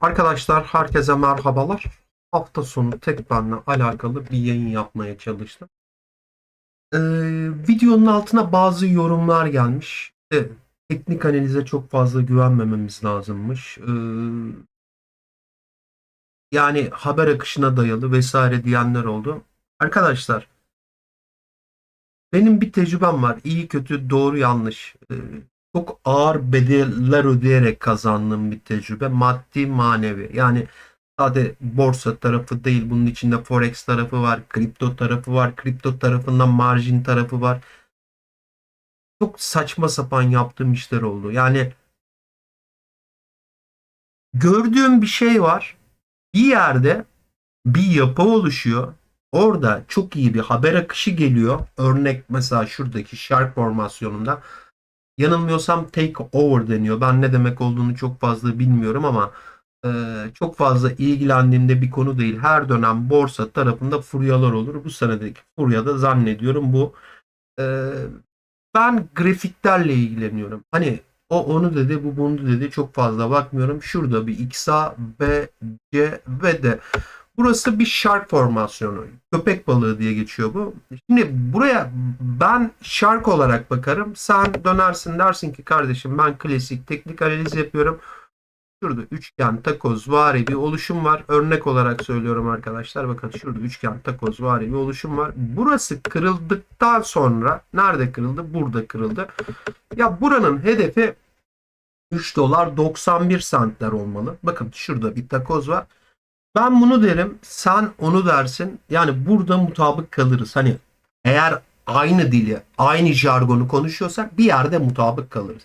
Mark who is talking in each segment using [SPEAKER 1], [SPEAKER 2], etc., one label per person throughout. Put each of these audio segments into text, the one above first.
[SPEAKER 1] Arkadaşlar herkese merhabalar. Hafta sonu Tekben'le alakalı bir yayın yapmaya çalıştım. Ee, videonun altına bazı yorumlar gelmiş. İşte teknik analize çok fazla güvenmememiz lazımmış. Ee, yani haber akışına dayalı vesaire diyenler oldu. Arkadaşlar benim bir tecrübem var. İyi kötü doğru yanlış. Ee, çok ağır bedeller ödeyerek kazandığım bir tecrübe. Maddi manevi. Yani sadece borsa tarafı değil. Bunun içinde forex tarafı var. Kripto tarafı var. Kripto tarafından marjin tarafı var. Çok saçma sapan yaptığım işler oldu. Yani gördüğüm bir şey var. Bir yerde bir yapı oluşuyor. Orada çok iyi bir haber akışı geliyor. Örnek mesela şuradaki shark formasyonunda yanılmıyorsam take over deniyor. Ben ne demek olduğunu çok fazla bilmiyorum ama e, çok fazla ilgilendiğimde bir konu değil. Her dönem borsa tarafında furyalar olur. Bu senedeki furya da zannediyorum bu. E, ben grafiklerle ilgileniyorum. Hani o onu dedi, bu bunu dedi. Çok fazla bakmıyorum. Şurada bir XA, B, C ve D. Burası bir shark formasyonu. Köpek balığı diye geçiyor bu. Şimdi buraya ben shark olarak bakarım. Sen dönersin dersin ki kardeşim ben klasik teknik analiz yapıyorum. Şurada üçgen takoz vari bir oluşum var. Örnek olarak söylüyorum arkadaşlar. Bakın şurada üçgen takoz vari bir oluşum var. Burası kırıldıktan sonra nerede kırıldı? Burada kırıldı. Ya buranın hedefi 3 dolar 91 sentler olmalı. Bakın şurada bir takoz var. Ben bunu derim, sen onu dersin. Yani burada mutabık kalırız. Hani eğer aynı dili, aynı jargonu konuşuyorsak bir yerde mutabık kalırız.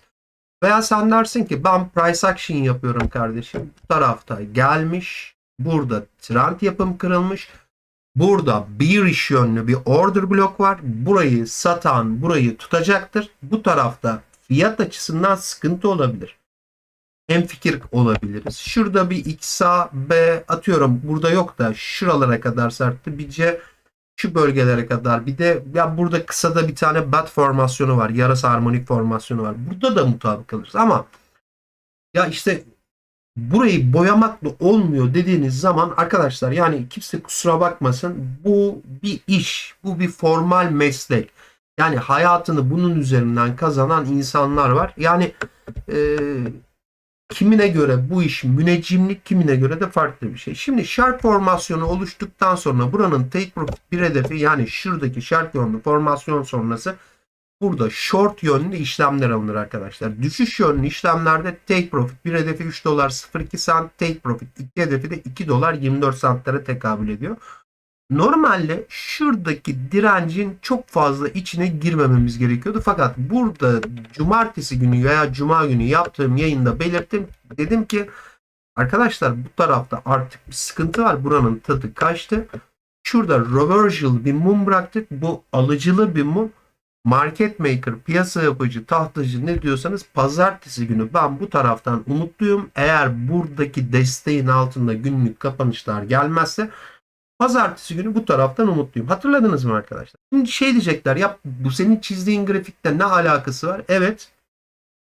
[SPEAKER 1] Veya sen dersin ki ben price action yapıyorum kardeşim. Bu tarafta gelmiş. Burada trend yapım kırılmış. Burada bearish yönlü bir order blok var. Burayı satan burayı tutacaktır. Bu tarafta fiyat açısından sıkıntı olabilir hem fikir olabiliriz. Şurada bir X, A, B atıyorum. Burada yok da şuralara kadar sertti. Bir C şu bölgelere kadar. Bir de ya burada kısada bir tane bat formasyonu var. Yarası harmonik formasyonu var. Burada da mutabık kalırız ama ya işte burayı boyamakla olmuyor dediğiniz zaman arkadaşlar yani kimse kusura bakmasın bu bir iş. Bu bir formal meslek. Yani hayatını bunun üzerinden kazanan insanlar var. Yani eee kimine göre bu iş müneccimlik, kimine göre de farklı bir şey. Şimdi şark formasyonu oluştuktan sonra buranın take profit bir hedefi yani şuradaki şark yönlü formasyon sonrası burada short yönlü işlemler alınır arkadaşlar. Düşüş yönlü işlemlerde take profit bir hedefi 3 dolar 02 cent, take profit iki hedefi de 2 dolar 24 centlere tekabül ediyor. Normalde şuradaki direncin çok fazla içine girmememiz gerekiyordu. Fakat burada cumartesi günü veya cuma günü yaptığım yayında belirttim. Dedim ki arkadaşlar bu tarafta artık bir sıkıntı var. Buranın tadı kaçtı. Şurada reversal bir mum bıraktık. Bu alıcılı bir mum. Market maker, piyasa yapıcı, tahtacı ne diyorsanız pazartesi günü ben bu taraftan umutluyum. Eğer buradaki desteğin altında günlük kapanışlar gelmezse Pazartesi günü bu taraftan umutluyum. Hatırladınız mı arkadaşlar? Şimdi şey diyecekler ya bu senin çizdiğin grafikte ne alakası var? Evet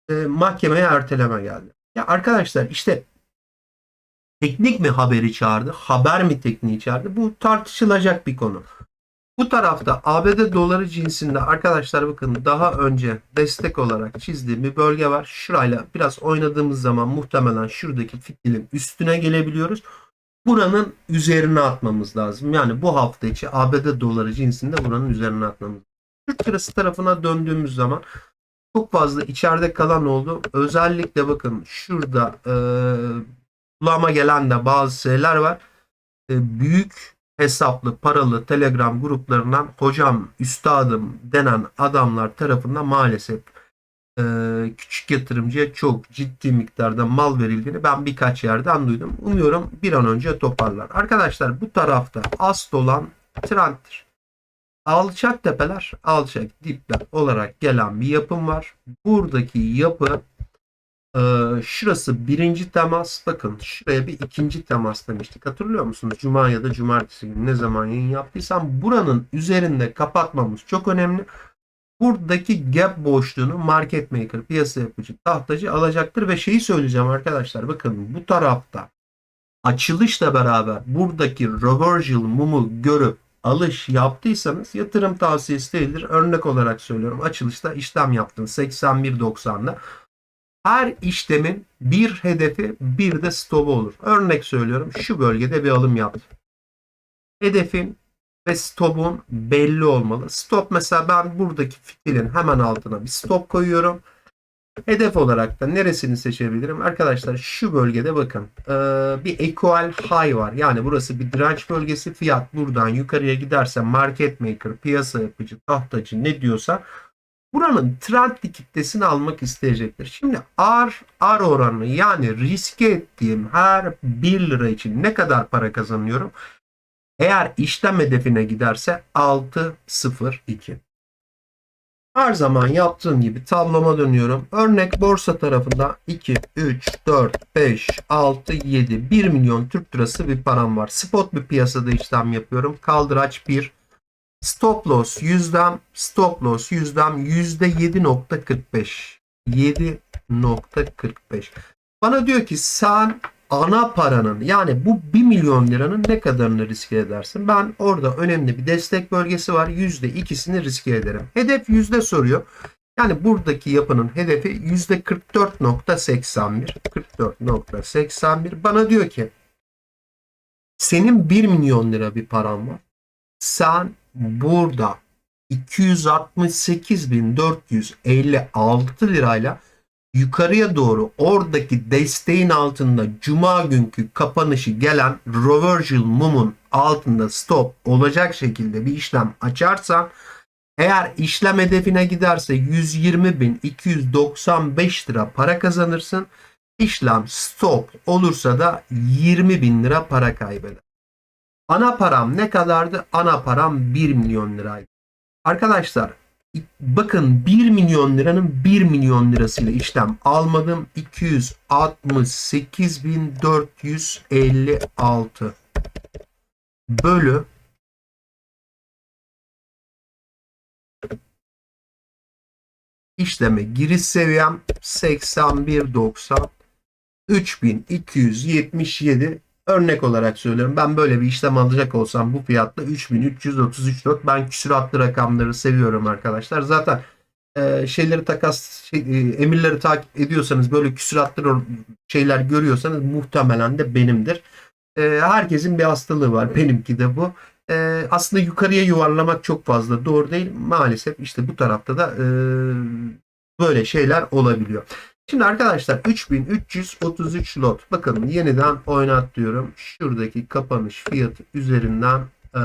[SPEAKER 1] e, mahkemeye erteleme geldi. Ya arkadaşlar işte teknik mi haberi çağırdı? Haber mi tekniği çağırdı? Bu tartışılacak bir konu. Bu tarafta ABD doları cinsinde arkadaşlar bakın daha önce destek olarak çizdiğim bir bölge var. Şurayla biraz oynadığımız zaman muhtemelen şuradaki fitilin üstüne gelebiliyoruz buranın üzerine atmamız lazım. Yani bu hafta içi ABD doları cinsinde buranın üzerine atmamız lazım. Türk lirası tarafına döndüğümüz zaman çok fazla içeride kalan oldu. Özellikle bakın şurada e, kulağıma gelen de bazı şeyler var. E, büyük hesaplı paralı telegram gruplarından hocam üstadım denen adamlar tarafından maalesef e, küçük yatırımcıya çok ciddi miktarda mal verildiğini ben birkaç yerden duydum. Umuyorum bir an önce toparlar. Arkadaşlar bu tarafta asıl olan trendtir. Alçak tepeler, alçak dipler olarak gelen bir yapım var. Buradaki yapı e, şurası birinci temas. Bakın şuraya bir ikinci temas demiştik. Hatırlıyor musunuz? Cuma ya da cumartesi günü ne zaman yayın yaptıysam buranın üzerinde kapatmamız çok önemli. Buradaki gap boşluğunu market maker, piyasa yapıcı, tahtacı alacaktır ve şeyi söyleyeceğim arkadaşlar. Bakın bu tarafta açılışla beraber buradaki reversal mumu görüp alış yaptıysanız yatırım tavsiyesi değildir. Örnek olarak söylüyorum. Açılışta işlem yaptın 81.90'da. Her işlemin bir hedefi bir de stopu olur. Örnek söylüyorum. Şu bölgede bir alım yaptım. Hedefin ve stopun belli olmalı. Stop mesela ben buradaki fitilin hemen altına bir stop koyuyorum. Hedef olarak da neresini seçebilirim? Arkadaşlar şu bölgede bakın ee, bir equal high var. Yani burası bir direnç bölgesi. Fiyat buradan yukarıya giderse market maker, piyasa yapıcı, tahtacı ne diyorsa buranın trend kitlesini almak isteyecektir. Şimdi R, R oranı yani riske ettiğim her 1 lira için ne kadar para kazanıyorum? Eğer işlem hedefine giderse 6.02. Her zaman yaptığım gibi tabloma dönüyorum. Örnek borsa tarafında 2, 3, 4, 5, 6, 7, 1 milyon Türk lirası bir param var. Spot bir piyasada işlem yapıyorum. Kaldıraç 1. Stop loss yüzdem, stop loss yüzdem %7.45. 7.45. Bana diyor ki sen ana paranın yani bu 1 milyon liranın ne kadarını riske edersin? Ben orada önemli bir destek bölgesi var. %2'sini riske ederim. Hedef yüzde soruyor. Yani buradaki yapının hedefi %44.81. 44.81. Bana diyor ki senin 1 milyon lira bir paran var. Sen burada 268.456 lirayla yukarıya doğru oradaki desteğin altında cuma günkü kapanışı gelen reversal mum'un altında stop olacak şekilde bir işlem açarsan eğer işlem hedefine giderse 120.295 lira para kazanırsın. İşlem stop olursa da 20.000 lira para kaybeder. Ana param ne kadardı? Ana param 1 milyon liraydı. Arkadaşlar bakın 1 milyon liranın 1 milyon lirasıyla işlem almadım. 268.456 bölü. İşleme giriş seviyem 81.90 3277 Örnek olarak söylüyorum. Ben böyle bir işlem alacak olsam bu fiyatla 3333 not. Ben küsuratlı rakamları seviyorum arkadaşlar. Zaten e, şeyleri takas şey, e, emirleri takip ediyorsanız böyle küsuratlı şeyler görüyorsanız muhtemelen de benimdir. E, herkesin bir hastalığı var. Benimki de bu. E, aslında yukarıya yuvarlamak çok fazla doğru değil. Maalesef işte bu tarafta da e, böyle şeyler olabiliyor. Şimdi arkadaşlar 3333 lot. Bakın yeniden oynat diyorum. Şuradaki kapanış fiyatı üzerinden e,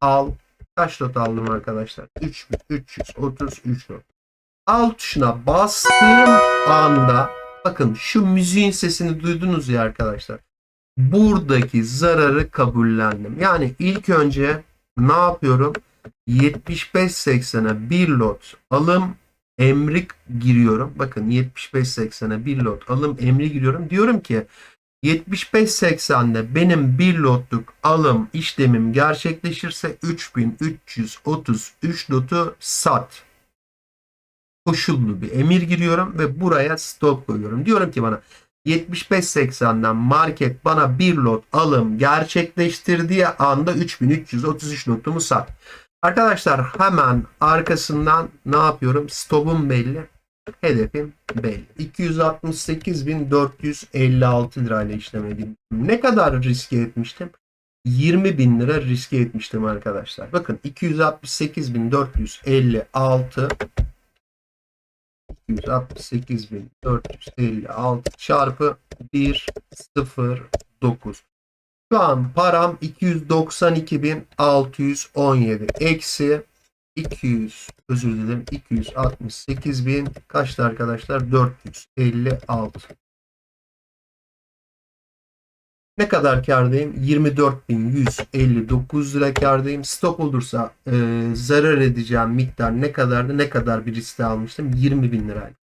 [SPEAKER 1] al. Kaç lot aldım arkadaşlar? 3333 lot. Al tuşuna bastığım anda bakın şu müziğin sesini duydunuz ya arkadaşlar. Buradaki zararı kabullendim. Yani ilk önce ne yapıyorum? 75-80'e bir lot alım emri giriyorum. Bakın 75-80'e bir lot alım emri giriyorum. Diyorum ki 75-80'de benim bir lotluk alım işlemim gerçekleşirse 3333 lotu sat. Koşullu bir emir giriyorum ve buraya stop koyuyorum. Diyorum ki bana 75-80'den market bana bir lot alım gerçekleştirdiği anda 3333 lotumu sat. Arkadaşlar hemen arkasından ne yapıyorum? Stopum belli. Hedefim belli. 268.456 lirayla işlem edildim. Ne kadar riske etmiştim? 20 bin lira riske etmiştim arkadaşlar. Bakın 268.456 268.456 çarpı 109 şu an param 292.617 eksi 200 özür dilerim 268 bin. Kaçtı arkadaşlar? 456 ne kadar kardayım 24.159 lira kardayım stop olursa e, zarar edeceğim miktar ne kadardı? Ne kadar bir riske almıştım? 20 bin liraydı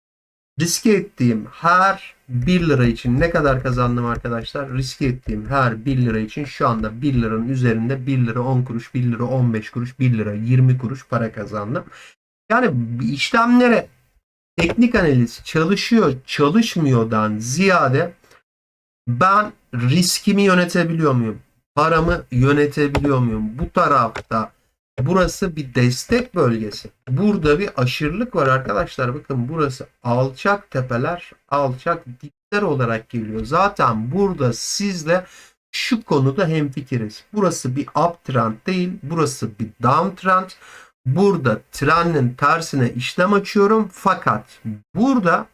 [SPEAKER 1] riske ettiğim her 1 lira için ne kadar kazandım arkadaşlar? Riske ettiğim her 1 lira için şu anda 1 liranın üzerinde 1 lira 10 kuruş, 1 lira 15 kuruş, 1 lira 20 kuruş para kazandım. Yani işlemlere teknik analiz çalışıyor çalışmıyordan ziyade ben riskimi yönetebiliyor muyum? Paramı yönetebiliyor muyum? Bu tarafta burası bir destek bölgesi. Burada bir aşırılık var arkadaşlar. Bakın burası alçak tepeler, alçak dipler olarak geliyor. Zaten burada sizle şu konuda hemfikiriz. Burası bir uptrend değil, burası bir downtrend. Burada trendin tersine işlem açıyorum. Fakat burada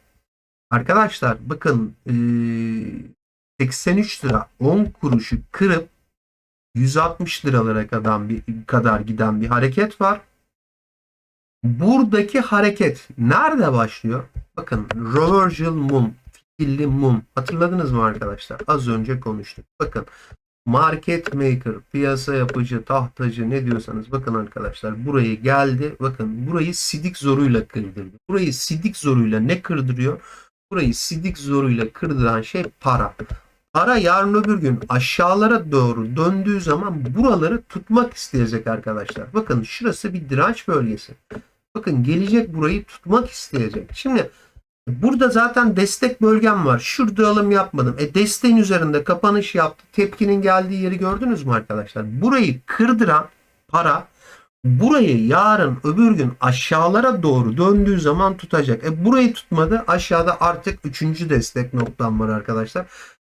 [SPEAKER 1] arkadaşlar bakın eee 83 lira 10 kuruşu kırıp 160 liralara kadar bir kadar giden bir hareket var. Buradaki hareket nerede başlıyor? Bakın reversal mum, fikirli mum. Hatırladınız mı arkadaşlar? Az önce konuştuk. Bakın market maker, piyasa yapıcı, tahtacı ne diyorsanız bakın arkadaşlar burayı geldi. Bakın burayı sidik zoruyla kırdırdı. Burayı sidik zoruyla ne kırdırıyor? Burayı sidik zoruyla kırdıran şey para. Para yarın öbür gün aşağılara doğru döndüğü zaman buraları tutmak isteyecek arkadaşlar. Bakın şurası bir direnç bölgesi. Bakın gelecek burayı tutmak isteyecek. Şimdi burada zaten destek bölgem var. Şurada alım yapmadım. E desteğin üzerinde kapanış yaptı. Tepkinin geldiği yeri gördünüz mü arkadaşlar? Burayı kırdıran para burayı yarın öbür gün aşağılara doğru döndüğü zaman tutacak. E burayı tutmadı. Aşağıda artık üçüncü destek noktam var arkadaşlar.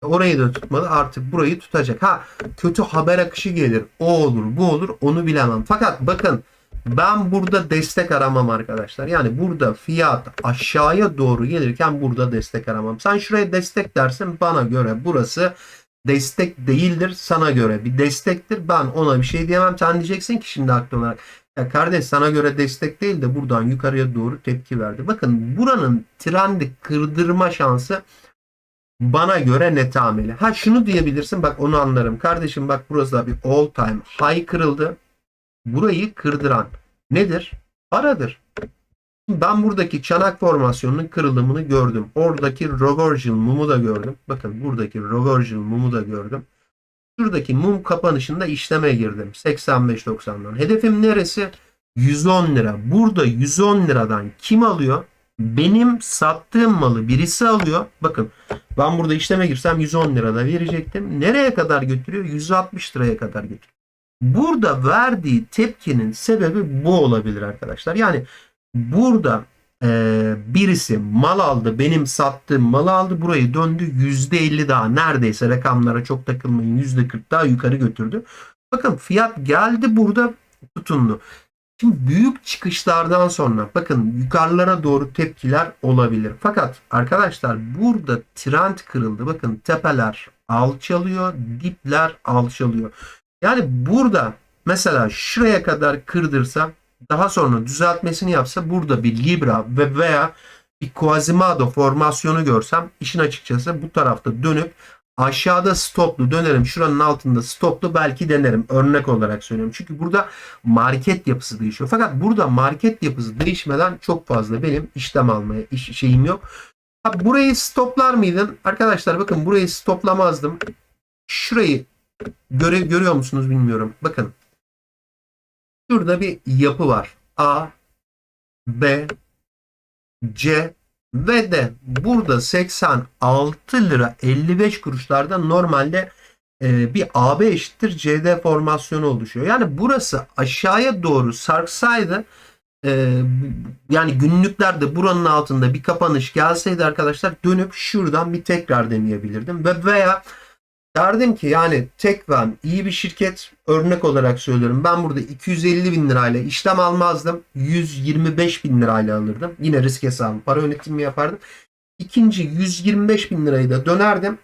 [SPEAKER 1] Orayı da tutmadı. Artık burayı tutacak. Ha kötü haber akışı gelir. O olur bu olur onu bilemem. Fakat bakın ben burada destek aramam arkadaşlar. Yani burada fiyat aşağıya doğru gelirken burada destek aramam. Sen şuraya destek dersin bana göre burası destek değildir. Sana göre bir destektir. Ben ona bir şey diyemem. Sen diyeceksin ki şimdi haklı olarak ya kardeş sana göre destek değil de buradan yukarıya doğru tepki verdi. Bakın buranın trendi kırdırma şansı bana göre netameli. Ha şunu diyebilirsin bak onu anlarım. Kardeşim bak burası da bir all time high kırıldı. Burayı kırdıran nedir? Paradır. Ben buradaki çanak formasyonunun kırılımını gördüm. Oradaki reversal mumu da gördüm. Bakın buradaki reversal mumu da gördüm. Şuradaki mum kapanışında işleme girdim. 85.90'dan. Hedefim neresi? 110 lira. Burada 110 liradan kim alıyor? Benim sattığım malı birisi alıyor. Bakın ben burada işleme girsem 110 lirada verecektim. Nereye kadar götürüyor? 160 liraya kadar götürüyor. Burada verdiği tepkinin sebebi bu olabilir arkadaşlar. Yani burada e, birisi mal aldı. Benim sattığım malı aldı. Burayı döndü. %50 daha neredeyse rakamlara çok takılmayın. %40 daha yukarı götürdü. Bakın fiyat geldi burada tutundu. Şimdi büyük çıkışlardan sonra bakın yukarılara doğru tepkiler olabilir. Fakat arkadaşlar burada trend kırıldı. Bakın tepeler alçalıyor, dipler alçalıyor. Yani burada mesela şuraya kadar kırdırsa daha sonra düzeltmesini yapsa burada bir Libra ve veya bir Quasimodo formasyonu görsem işin açıkçası bu tarafta dönüp aşağıda stoplu dönerim. Şuranın altında stoplu belki denerim. Örnek olarak söylüyorum. Çünkü burada market yapısı değişiyor. Fakat burada market yapısı değişmeden çok fazla benim işlem almaya iş, şeyim yok. Ha, burayı stoplar mıydım? Arkadaşlar bakın burayı stoplamazdım. Şurayı göre, görüyor musunuz bilmiyorum. Bakın. Şurada bir yapı var. A, B, C ve de burada 86 lira 55 kuruşlarda normalde e, bir AB eşittir CD formasyonu oluşuyor. Yani burası aşağıya doğru sarksaydı e, yani günlüklerde buranın altında bir kapanış gelseydi arkadaşlar dönüp şuradan bir tekrar deneyebilirdim. Ve veya derdim ki yani Tekven iyi bir şirket örnek olarak söylüyorum. Ben burada 250 bin lirayla işlem almazdım. 125 bin lirayla alırdım. Yine risk hesabı para yönetimi yapardım. İkinci 125 bin lirayı da dönerdim.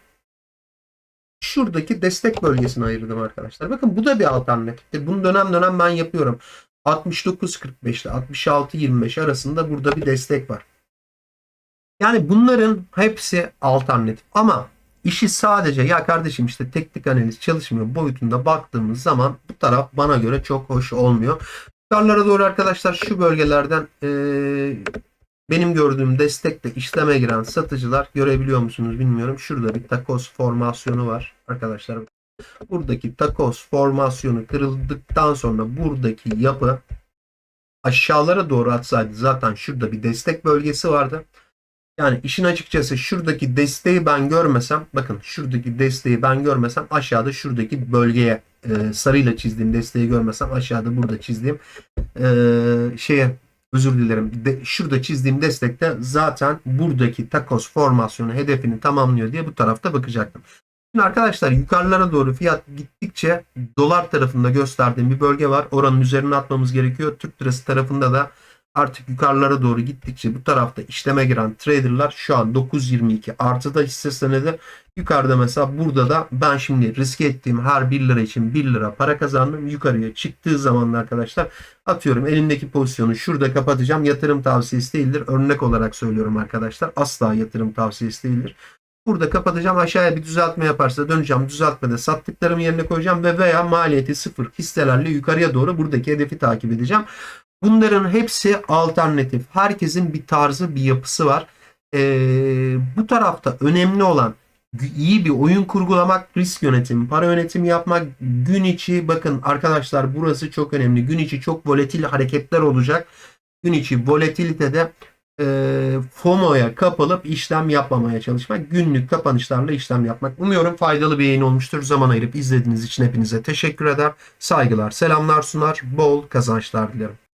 [SPEAKER 1] Şuradaki destek bölgesine ayırdım arkadaşlar. Bakın bu da bir alternatiftir. Bunu dönem dönem ben yapıyorum. 69.45 ile 66.25 arasında burada bir destek var. Yani bunların hepsi alternatif. Ama işi sadece ya kardeşim işte teknik analiz çalışmıyor boyutunda baktığımız zaman bu taraf bana göre çok hoş olmuyor. Yukarılara doğru arkadaşlar şu bölgelerden e, benim gördüğüm destekte işleme giren satıcılar görebiliyor musunuz bilmiyorum. Şurada bir takos formasyonu var arkadaşlar. Buradaki takos formasyonu kırıldıktan sonra buradaki yapı aşağılara doğru atsaydı zaten şurada bir destek bölgesi vardı. Yani işin açıkçası şuradaki desteği ben görmesem bakın şuradaki desteği ben görmesem aşağıda şuradaki bölgeye e, sarıyla çizdiğim desteği görmesem aşağıda burada çizdiğim e, şeye özür dilerim de, şurada çizdiğim destekte zaten buradaki takos formasyonu hedefini tamamlıyor diye bu tarafta bakacaktım. Şimdi arkadaşlar yukarılara doğru fiyat gittikçe dolar tarafında gösterdiğim bir bölge var. Oranın üzerine atmamız gerekiyor. Türk lirası tarafında da artık yukarılara doğru gittikçe bu tarafta işleme giren traderlar şu an 9.22 artıda hisse senedi. Yukarıda mesela burada da ben şimdi riske ettiğim her 1 lira için 1 lira para kazandım. Yukarıya çıktığı zaman arkadaşlar atıyorum elimdeki pozisyonu şurada kapatacağım. Yatırım tavsiyesi değildir. Örnek olarak söylüyorum arkadaşlar. Asla yatırım tavsiyesi değildir. Burada kapatacağım. Aşağıya bir düzeltme yaparsa döneceğim. Düzeltmede sattıklarımı yerine koyacağım ve veya maliyeti sıfır hisselerle yukarıya doğru buradaki hedefi takip edeceğim. Bunların hepsi alternatif. Herkesin bir tarzı, bir yapısı var. Ee, bu tarafta önemli olan iyi bir oyun kurgulamak, risk yönetimi, para yönetimi yapmak, gün içi bakın arkadaşlar burası çok önemli. Gün içi çok volatil hareketler olacak. Gün içi volatilitede e, FOMO'ya kapılıp işlem yapmamaya çalışmak. Günlük kapanışlarla işlem yapmak. Umuyorum faydalı bir yayın olmuştur. Zaman ayırıp izlediğiniz için hepinize teşekkür eder. Saygılar, selamlar sunar. Bol kazançlar dilerim.